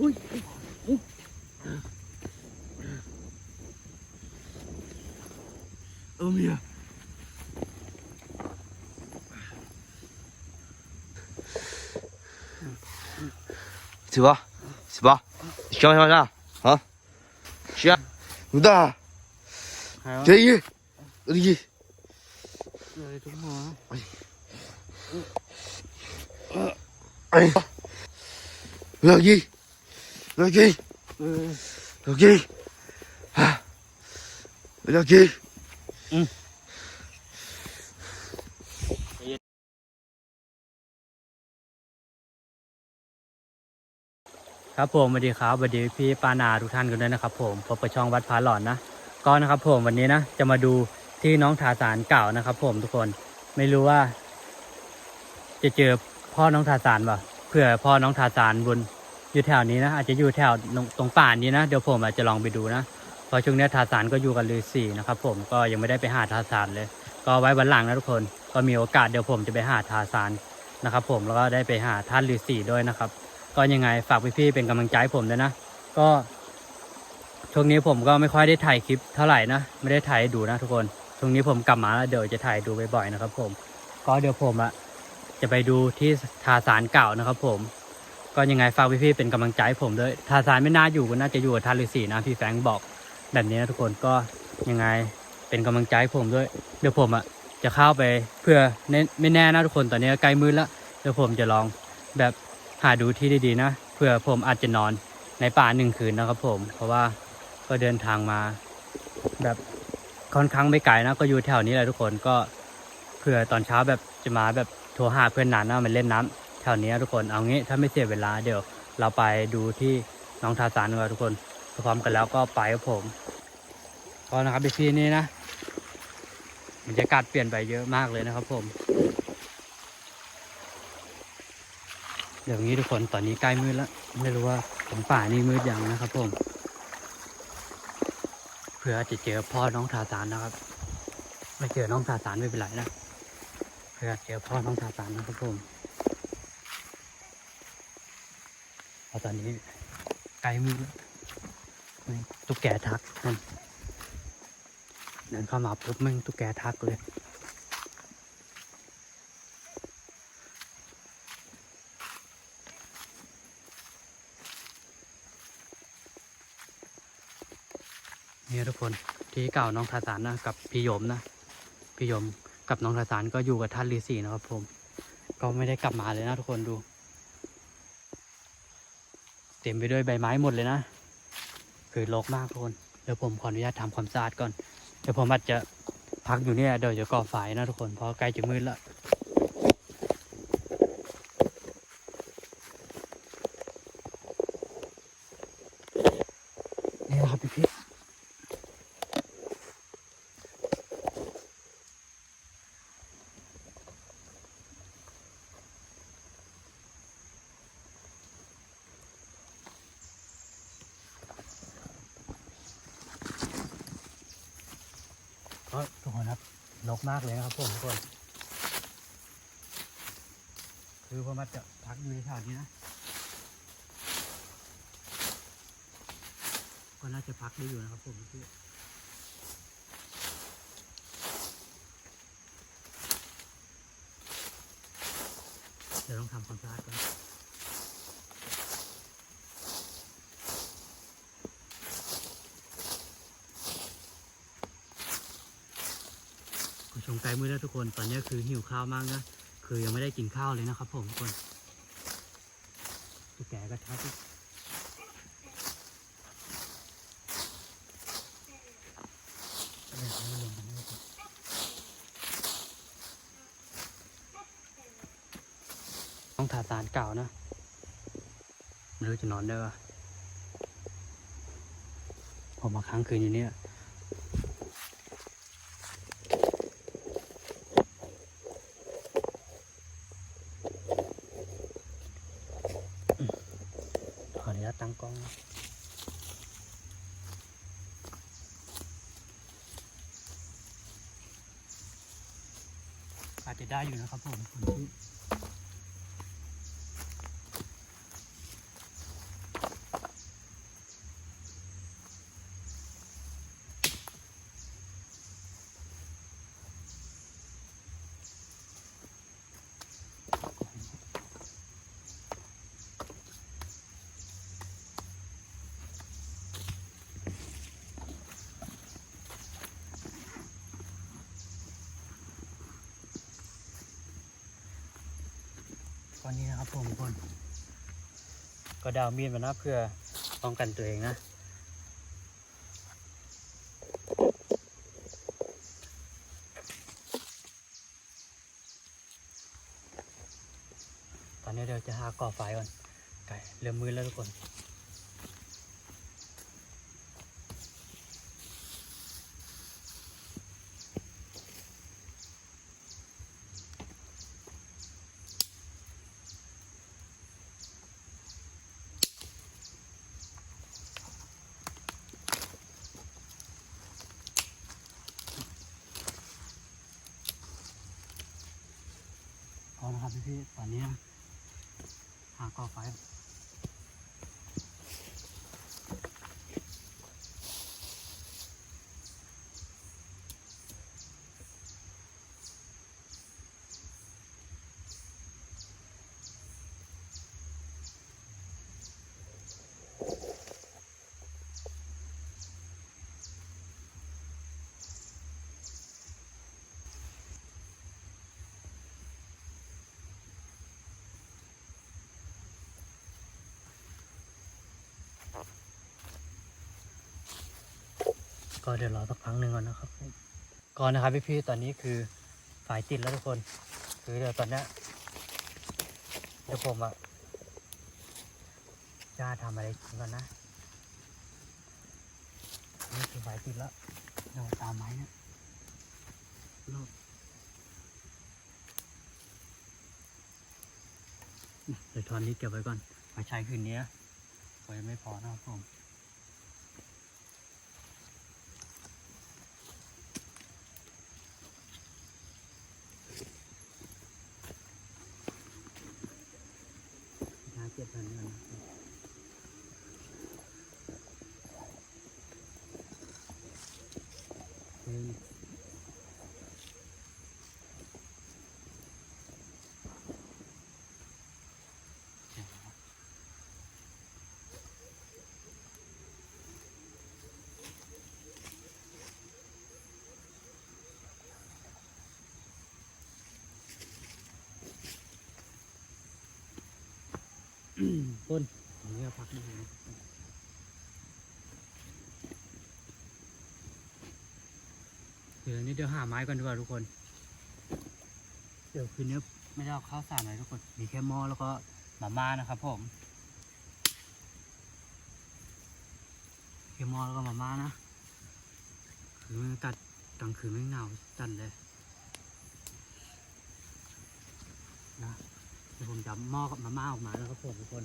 อุ้ยเออเมีย 是吧？是吧？想想想啊，想，不大， ใครวะ 这一，这一， เลยทุกหัว 哎，不要 여기 여기 아 여기 응. ครับผมสวัสดีครับสวัสดีพี่ปานาทุกท่านกันด้วยนะครับ ผมพบกับช่องวัดพาหลอนนะก็นะครับ ผมวันนี้นะจะมาดูที่น้องทาสารเก่านะครับ ผมทุกคนไม่รู้ว่า จะเจอพ่อน้องทาสารป่ะเผื่อพ่อน้องทาสารบน อยู่แถวนี้นะอาจจะอยู่แถวตรงป่านี้นะเดี๋ยวผมอาจจะลองไปดูนะเพราะช่วงนี้ทาสารก็อยู่กับฤาษีนะครับผมก็ยังไม่ได้ไปหาทาสารเลย ก็ไว้วันหลังนะทุกคนก็มีโอกาสเดี๋ยวผมจะไปหาทาสารนะครับผมแล้วก็ได้ไปหาท่านฤาษีด้วยนะครับ ก็ยังไงฝากพี่ๆเป็นกำลังใจผมด้วยนะ ก็ช่วงนี้ผมก็ไม่ค่อยได้ถ่ายคลิปเท่าไหร่นะไม่ได้ถ่ายดูนะทุกคนช่วงนี้ผมกลับมาแล้วเดี๋ยวจะถ่ายดูบ่อยๆนะครับ ผม ก็เดี๋ยวผมอะจะไปดูที่ทาสารเก่านะครับ ผม ก็ยังไงฝากพี่ๆเป็นกำลังใจผมด้วยทาสารไม่น่าอยู่ก็น่าจะอยู่กับท่านฤาษีนะพี่แฟงบอกแบบนี้นะทุกคนก็ยังไงเป็นกำลังใจผมด้วย เดี๋ยวผมอะจะเข้าไปเพื่อเน้นไม่แน่นะทุกคนตอนนี้ใกล้มืดแล้วเดี๋ยวผมจะลองแบบหาดูที่ดีๆนะเพื่อผมอาจจะนอนในป่าหนึ่งคืนนะครับผม เพราะว่าก็เดินทางมา แบบค่อนข้างไม่ไกลนะก็อยู่แถวนี้แหละทุกคนก็เผื่อตอนเช้าแบบจะมาแบบโทรหาเพื่อนนานนะมันเล่นน้ำแถวนี้ทุกคนเอางี้ถ้าไม่เสียเวลาเดี๋ยว เราไปดูที่น้องทาสานกันทุกคนพร้อมกันแล้วก็ไปกับผมก็นะครับพี่นี่นะบรรยากาศเปลี่ยนไปเยอะมากเลยนะครับ ผม เดี๋ยวนี้ทุกคนตอนนี้ใกล้มืดแล้วไม่รู้ว่าตรงป่านี่มืดยังนะครับ ผมเพื่อจะเจอพ่อน้องทาสานนะครับ ไม่เจอน้องทาสานไม่เป็นไรนะเพื่อเจอพ่อน้องทาสานนะครับผมเพราะ ตอนนี้ใกล้มืดแล้วนี่ตุ๊กแกทักนั่นเดินเข้ามาปุ๊บมึงตุ๊กแกทักเลยนี่ทุกคนที่เก่าน้องทาสานนะกับพี่ยมนะพี่ยมกับน้องทาสานก็อยู่กับท่านฤาษีนะครับผม ก็ไม่ได้กลับมาเลยนะทุกคนดู ต็มไปด้วยใบไม้หมดเลยนะคือรกมากทุกคนเดี๋ยวผมขออนุญาตทำความสะอาดก่อน เดี๋ยวผมอาจจะพักอยู่เนี่ยเดี๋ยวจะก่อไฟนะทุกคนเพราะใกล้จะมืดแล้วนี่นะครับพี่พี่ ก็ทุกคน ครับรกมากเลยนะครับผมทุกคน คือผมาจจะพักอยู่ในแถวนี้นะ ก็น่าจะพักได้อยู่นะครับผมพี่เดี๋ยวต้องทำความสะอาดก่อน ชงไก่มือแล้วทุกคน ตอนนี้คือหิวข้าวมากนะ คือยังไม่ได้กินข้าวเลยนะครับผมทุกคนตุ๊กแกก็ทักอีกเอาเองมาให้ก่อนต้องทาสารเก่านะ ไม่รู้จะนอนได้ปะผมมาค้างคืนอยู่เนี่ย ขออนุญาตตั้งกล้องนะ อาจจะได้อยู่นะครับผม อนนี้นะครับผมทุกคน ก็ดาวมีดมานะเพื่อป้องกันตัวเองนะ ตอนนี้เดี๋ยวจะหาก่อไฟก่อนไก่เริ่มมืดแล้วทุกคน เอานะครับพี่พี่ๆตอนนี้นะหาก่อไฟ ก็เดี๋ยวรอสักครั้งหนึ่งก่อนนะครับก่อนนะครับพี่พี่ๆตอนนี้คือไฟติดแล้วทุกคน คือเดี๋ยวตอนนี้เดี๋ยวผมอะจะทำอะไรกินก่อนนะนี่คือไฟติดแล้วเราตามไม้เนี่ยรอบเดี๋ยวทอนนี้เก็บไว้ก่อนไว้ใช้คืนนี้ไว้ไม่พอนะครับผม หาเจ็ดพันเงินหนึ่ง ต้นตรงนี้ก็พักได้นะเดี๋ยวนี้เดี๋ยวหาไม้ก่อนดีกว่าทุกคน เดี๋ยวคืนนี้ไม่ได้เอาข้าวสารอะไรทุกคน มีแค่หม้อแล้วก็มาม่านะครับผมแค่หม้อแล้วก็มาม่านะคือมันตัดกลางคืนไม่หนาวจัดเลยนะเดี๋ยว ผมจะหม้อกับมาม่าออกมาแล้วครับผมทุกคน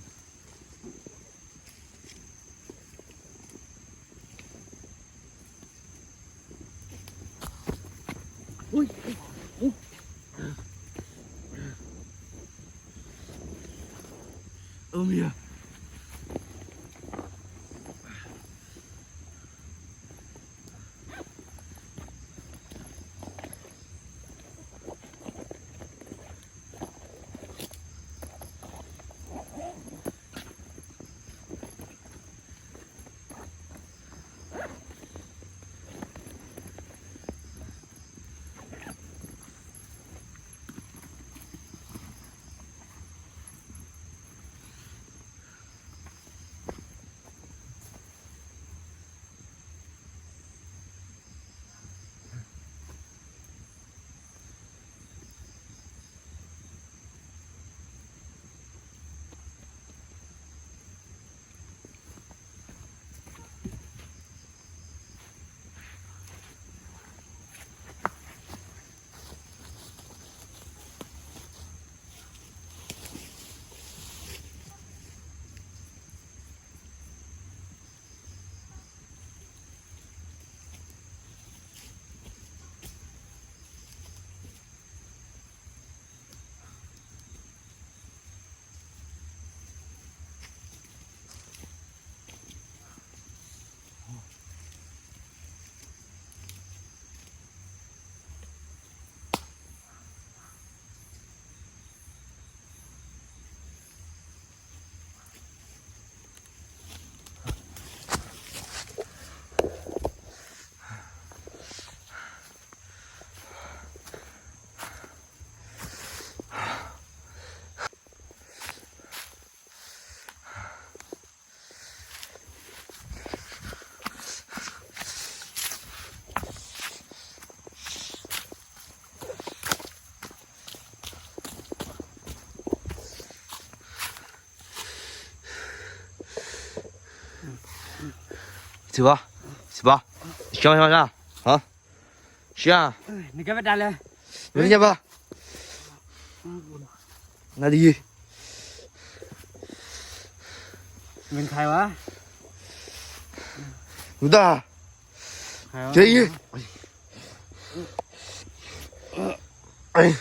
走吧，走吧，行行行，啊，行。你干嘛打嘞？人家吧。哪里？门开哇？不大。这一。哎。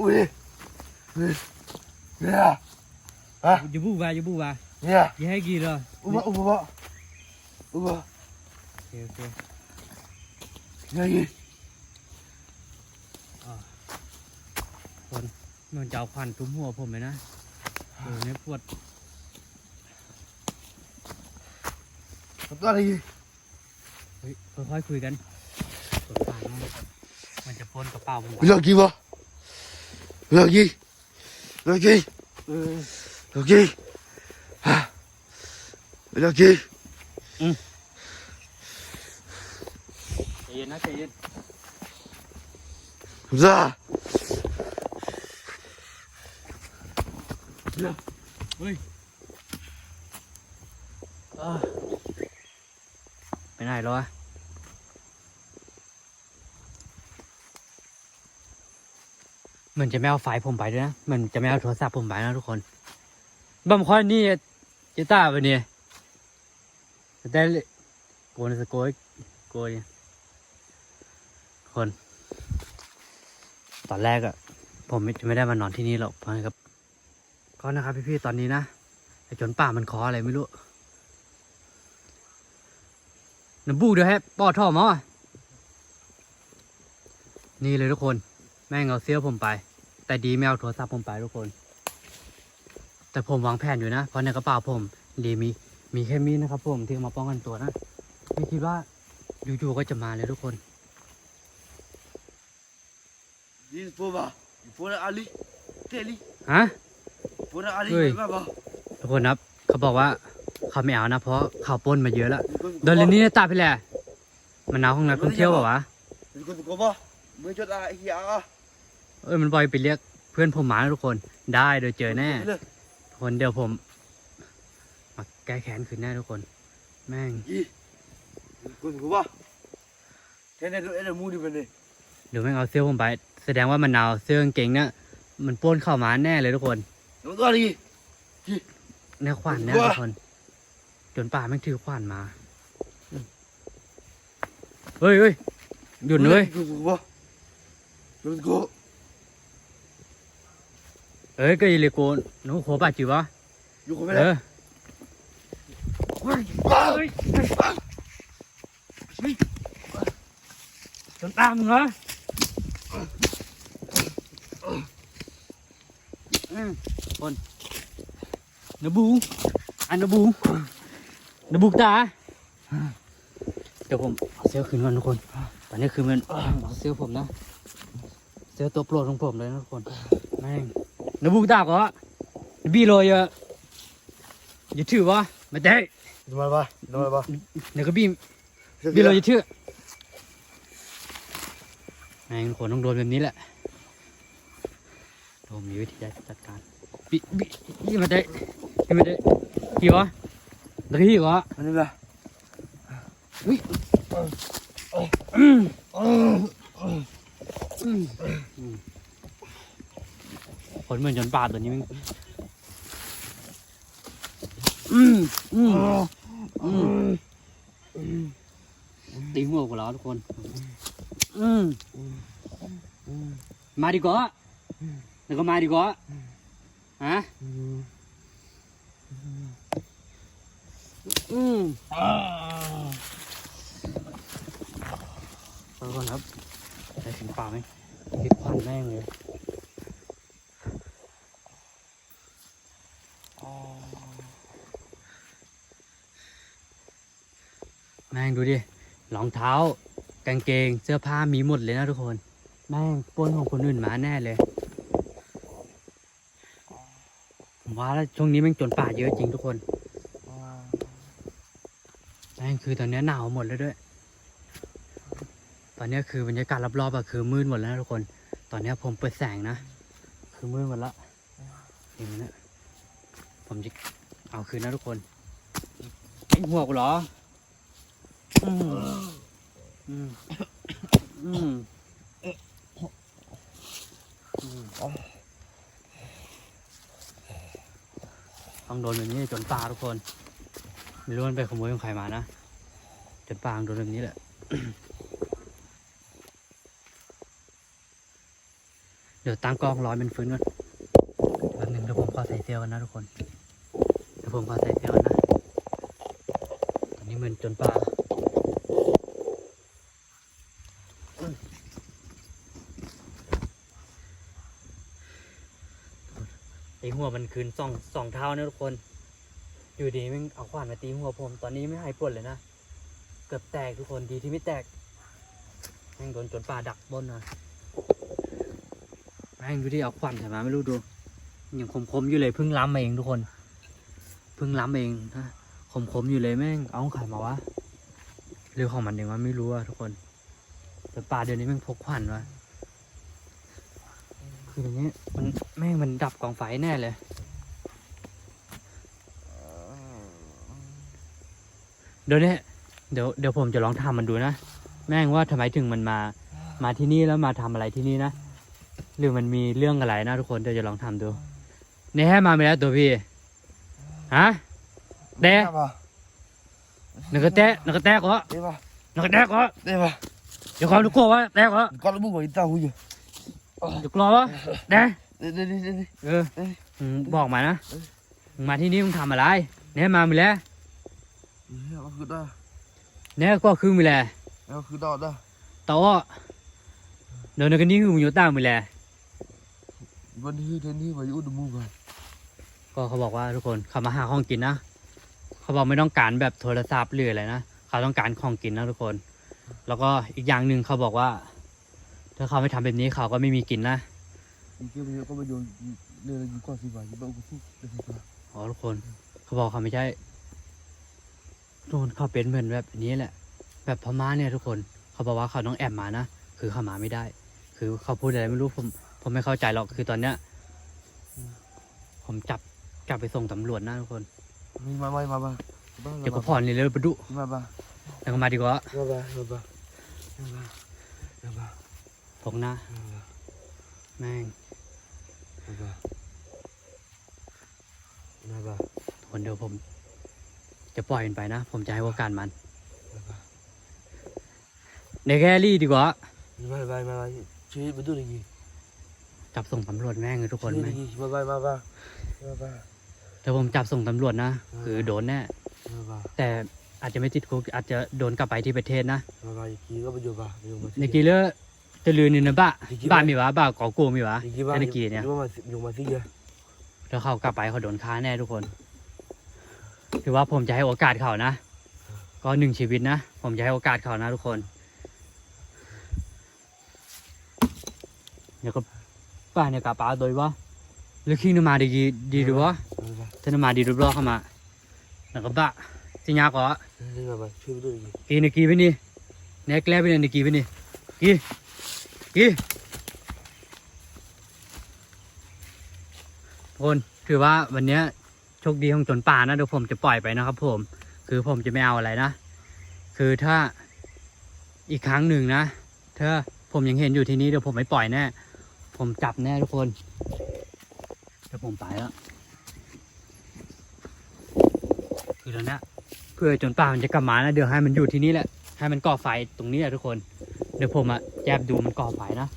อุ้ยเนี่ยอะอย่บูบาอย่บูบาเนี่ยยังให้กี่เลยอุบะอุบะอุบะโอเคโอเคยังไงคนมันจะเอาควันทุบหัวผมเลยนะเดี๋ยวนี้ปวด ตัวอะไรเฮ้ยค่อยคุยกันมันจะพ่นกระเป๋าผมเลิกกี่วะเลิกกี่เลิกกี่เลิกกี่ฮะเลิกกี่ใจเย็นนะใจเย็นจ้าเฮ้ยอ่า ไปไหนแล้ววะเหมือนจะไม่เอาไฟผมไปด้วยนะเหมือนจะไม่เอาโทรศัพท์ผมไปนะทุกคนบัมคอยนี่จิต้าไปเนี่ยแต่โกนสโกยโกยคน ตอนแรกอะผมไม่จะไม่ได้มานอนที่นี่หรอกเพราะงั้นครับก็นะครับพี่ๆตอนนี้นะไอ้จนป่ามันคออะไรไม่รู้ น้ำบูเดี๋ยวให้ปอท่อมอนี่เลยทุกคน แม่งเอาเสื้อผมไป แต่ดีแมวเอาโทรศัพท์ผมไปทุกคน แต่ผมวางแผนอยู่นะ เพราะในกระเป๋าผมดีมีมีแค่มีดนะครับ ผมที่มาป้องกันตัวนะไม่คิดว่าอยู่ๆก็จะมาเลยทุกคน This Boba, you อา n Ali, ลิฮะ p o n Ali, เฮ้ยทุกคนครับ เขาบอกว่า เขาไม่เอานะ เพราะเขาปนมาเยอะแล้วเดนเรนนี่เนี่ยตาไปแหละมันเอาของนักท่องเที่ยวเปล่าวะเออมันบอยไปเรียกเพื่อนผมมาทุกคนได้โดยเจอแน่ทุคนเดี๋ยวผมมาแก้แค้นคืนแน่ทุกคน แม่งคุณกูบ่แค่นี้รถเอ็ดี๋ยวแม่งเอาเสื้อผมไป แสดงว่ามันเอาเสื้อเก่งเนี่ยมันป้นเข้ามาแน่เลยทุกคน แล้วดีเนี่ยขวัญน่ทุกคน โดนป่าแม่งถือขวานมา เฮ้ยเฮ้ยหยุดเลยกูบ่ดกูเอ้ยก็ยีเลโกนหนูโป่าจิวะอยู่คนไม่ได้เออเฮ้ยเฮ้ยจนตามมึงเหรอคนนบูอันนบู นบุกตา เดี๋ยวผมเอาสื้อคืนก่อนทุกคน ตอนนี้คือมันเอาสื้อผมนะ เสื้อตัวโปรดของผมเลยนะทุกคนแม่งนบุกตาก็บีโรยอะอย่าถือวะไม่ได้ดูมาปะดูมาะเดี๋ยวก็บีบีโรยอย่าถือแม่งทุกคนต้องโดนแบบนี้แหละเรามีวิธีจัดการบีบีมาได้มาได้กี่วะ ตะกี้วะ那边。อืมผลเหมือนจนปาดตัวนี้มึงอืมอืมอืมตีหัวกูแล้วทุกคน อืมมาดีกว่าแล้วก็มาดีกว่าฮะอืมทุกคนครับได้ถึงป่าไหมคิ แม่งเลยแม่งดูดิรองเท้ากางเกงเสื้อผ้ามีหมดเลยนะทุกคน แม่งป้นของคนอื่นมาแน่เลยผมว่าแล้วช่วงนี้แม่งจนป่าเยอะจริงทุกคนแม่งคือตอนนี้หนาวหมดแล้วด้วย ตอนนี้คือบรรยากาศรอบๆอะคือมืดหมดแล้วนะทุกคน ตอนเนี้ยผมเปิดแสงนะ คือมืดหมดละเห็นไหมเนี่ยผมจะเอาคืนนะทุกคนไอ้หัวกูเหรออืมอืมอืมอืมต้องโดนแบบนี้จนตาทุกคน ไม่รู้มันไปขโมยของใครมานะ จนปางโดนแบบนี้แหละ เดี๋ยวตั้งกล้องร้อยเป็นฟื้นก่อนแป๊บนึงเดี๋ยวผมขอใส่เซลกันนะทุกคนเดี๋ยวผมขอใส่เซลกันนะตอนนี้เหมือนจนป่าไอหัวมันคืนสองสองเท้านะทุกคน อยู่ดีม่งเอาขวานมาตีหัวผม ตอนนี้ไม่หายปวดเลยนะ เกือบแตกทุกคนดีที่ไม่แตกแม่งโดนจนป่าดักบนนะ แม่งดูที่เอาขวานใส่มาไม่รู้ดูยังคมๆอยู่เลยเพิ่งล้ำมาเองทุกคนเพิ่งล้ำเองนะคมๆอยู่เลยแม่งเอาของใครมาวะเรื่องของมันเองว่าไม่รู้อะทุกคน แต่ป่าเดี๋ยวนี้แม่งพกขวานวะคืออย่างนี้มันแม่งมันดับกองไฟแน่เลยเดี๋ยวนี้เดี๋ยวเดี๋ยวผมจะลองทำมันดูนะ แม่งว่าทำไมถึงมันมา มาที่นี่แล้วมาทำอะไรที่นี่นะ หรือมันมีเรื่องอะไรนะทุกคนเดี๋ยวจะลองทำดูเนี่ยให้มาไม่แล้วตัวพี่ฮะเด้ Đây bà. นึกกระแตะนึกกระแตะก็ Đây bà. นึกกระแตะก็ Đây bà. เดี๋ยวความทุกคนว่าแตะก็ Con nó bung vào tao húi rồi. เดี๋ยวกลัววะเด้ Đây đây đây đây. đây. เออมึงบอกมานะมึงมาที่นี่มึงทำอะไรเนี่ยมาไม่แล้ว Nó cứ đó. เนี่ยก็คือไม่แล้ว Nó cứ đó đó. ต่อเดี๋ยวนึกกันนี่คือมึงอยู่ตามไม่แล้ว Vẫn hư thế đi vào chỗ đừng mua vào. ก็เขาบอกว่าทุกคนเขามาหาของกินนะเขาบอกไม่ต้องการแบบโทรศัพท์หรืออะไรนะเขาต้องการของกินนะทุกคน แล้วก็อีกอย่างหนึ่งเขาบอกว่า ถ้าเขาไม่ทำแบบนี้เขาก็ไม่มีกินนะ Thì kia bây giờ có bao giờ đây là gì con gì vào gì đâu có phúc. Đây là อ๋อทุกคน เขาบอกเขาไม่ใช่ทุกคนเขาเป็นเหมือนแบบนี้แหละ แบบพม่าเนี่ยทุกคน เขาบอกว่าเขาต้องแอบมานะคือเขามาไม่ได้ คือเขาพูดอะไรไม่รู้ผม ผมไม่เข้าใจหรอกคือตอนเนี้ย ผมจับจับไปส่งตำรวจนะทุกคน Mày mà mày mà bà. Bà เดี๋ยว là ก็ bà. ผ่อนเลยเลยประดุ Mà bà. แล้วก็มาดีกว่า Mà bà. Mà bà. Mà bà. Mà bà. พกหน้า Mà bà. แม่ง Mà bà. Mà bà. คนเดียวผม จะปล่อยมันไปนะ ผมจะให้โอกาสมัน Mà bà. ในแกรี่ดีกว่า Mà bà mà bà. Chơi bên tôi là gì? จับส่งตำรวจแม่งเลยทุกคน Chơi ไหม là gì? Mà bà mà bà. Mà bà. ถ้าผมจับส่งตำรวจนะคือโดนแน่ Mà bà. แต่อาจจะไม่ติดคุกอาจจะโดนกลับไปที่ประเทศนะ Mà bà kia có bao giờ bà. Bây giờ mà ในกีเลอร์จะลือนี่นะบ้าในกีบ้ามีวะบ้าก่อกูมีวะ Thì kia bà. ในกีเนี่ย Nhưng mà dùng mà thích kìa. ถ้าเขากลับไปเขาโดนฆ่าแน่ทุกคนถือว่าผมจะให้โอกาสเขานะก็หนึ่งชีวิตนะ ผมจะให้โอกาสเขานะทุกคน เดี๋ยวก็ ป้าเนี่ยกลับป้าโดยวะหรือขี้นมาดีดีหรือวะ Mà bà. ถ้านมาดีรูปรอเข้ามาแล้วก็บ้าสิญญาก็ Nhưng mà bà chơi bên tôi là gì? กีนกีไปนี่เน็กแล้วไปนี่กีไปนี่กีกีทุกคนถือว่าวันนี้โชคดีของจนป่านะเดี๋ยวผมจะปล่อยไปนะครับ ผม คือผมจะไม่เอาอะไรนะ คือถ้าอีกครั้งหนึ่งนะถ้าผมยังเห็นอยู่ที่นี้เดี๋ยวผมไม่ปล่อยแน่ ผมจับแน่ทุกคนเดี๋ยวผมไปแล้ว คือตอนเนี้ยเพื่อจนป่ามันจะกลับมานะเดี๋ยวให้มันอยู่ที่นี่แหละ ให้มันก่อไฟตรงนี้แหละทุกคน เดี๋ยวผมอะแยบดูมันก่อไฟนะ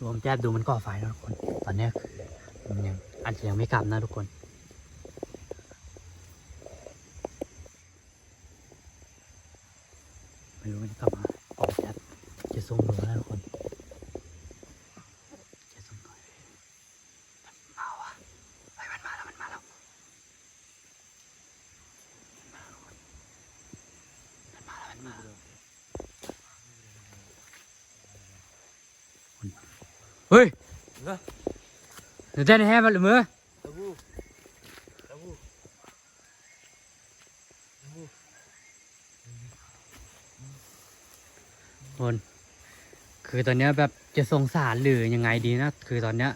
รวมแยบดูมันก่อไฟนะทุกคน ตอนเนี้ยคือมันยังอาจจะยังไม่กลับนะทุกคน ไม่รู้มันจะกลับมาออกจะจะส่งดูแล้วทุกคน จะส่งหน่อยมันมาวะไอ้ยมันมาแล้วมันมาแล้วมันมาแล้วทุกคนมันมาแล้วมันมาแล้วคน เฮ้ย Ngơ. เดี๋ยวได้แฮ่มาหรือมือ Tabu. Tabu. Tabu. คนคือตอนเนี้ยแบบจะสงสารหรือยังไงดีนะ คือตอนเนี้ย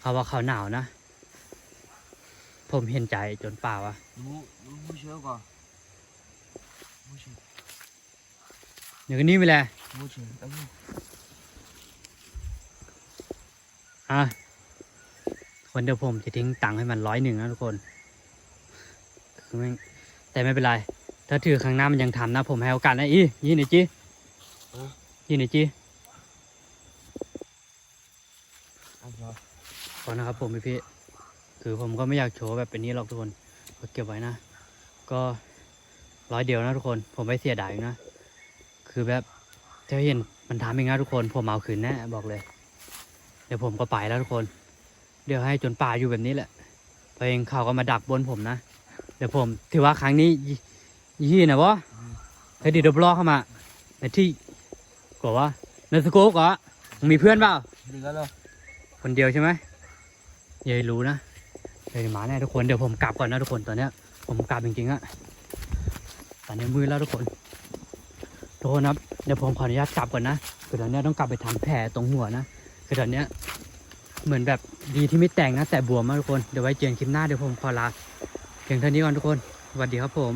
เขาว่าเขาหนาวนะ ผมเห็นใจจนเปล่าอะ Mu mu mu chưa qua. Mu chưa. เดี๋ยวก็นี่ไปแหละ Mu chưa. Tabu. อะคนเดี๋ยวผมจะทิ้งตังค์ให้มันร้อยหนึ่งนะทุกคนคือแม่งแต่ไม่เป็นไร ถ้าถือครั้งหน้ามันยังทำนะ ผมให้โอกาสนะอียี่หน่อยจีเออยี่หน่อยจี Ăn rồi. ขอนะครับผมพี่พี่คือผมก็ไม่อยากโชว์แบบเป็นนี้หรอกทุกคนก็เก็บไว้นะ ก็ร้อยเดียวนะทุกคน ผมไม่เสียดายนะ คือแบบจะเห็นมันทำเองนะทุกคน ผมเอาคืนแน่บอกเลย เดี๋ยวผมก็ไปแล้วทุกคน เดี๋ยวให้จนป่าอยู่แบบนี้แหละเพราะเองเขาก็มาดักบนผมนะ เดี๋ยวผมถือว่าครั้งนี้ยี่ยี่นะวะเฮ้ยดิดบล้อเข้ามาในที่กว่าในสโกกเหรอมึงมีเพื่อนเปล่า Đi ra đâu. คนเดียวใช่ไหมยายรู้นะยายมาแน่ทุกคน เดี๋ยวผมกลับก่อนนะทุกคนตอนเนี้ย ผมกลับจริงๆอะตอนนี้มืดแล้วทุกคนทุกคนครับ เดี๋ยวผมขออนุญาตกลับก่อนนะคือตอนเนี้ยต้องกลับไปทำแผลตรงหัวนะ คือตอนเนี้ยเหมือนแบบดีที่ไม่แต่งนะแต่บวมมากทุกคน เดี๋ยวไว้เจอกันคลิปหน้าเดี๋ยวผมขอลาเพียงเท่านี้ก่อนทุกคนสวัสดีครับผม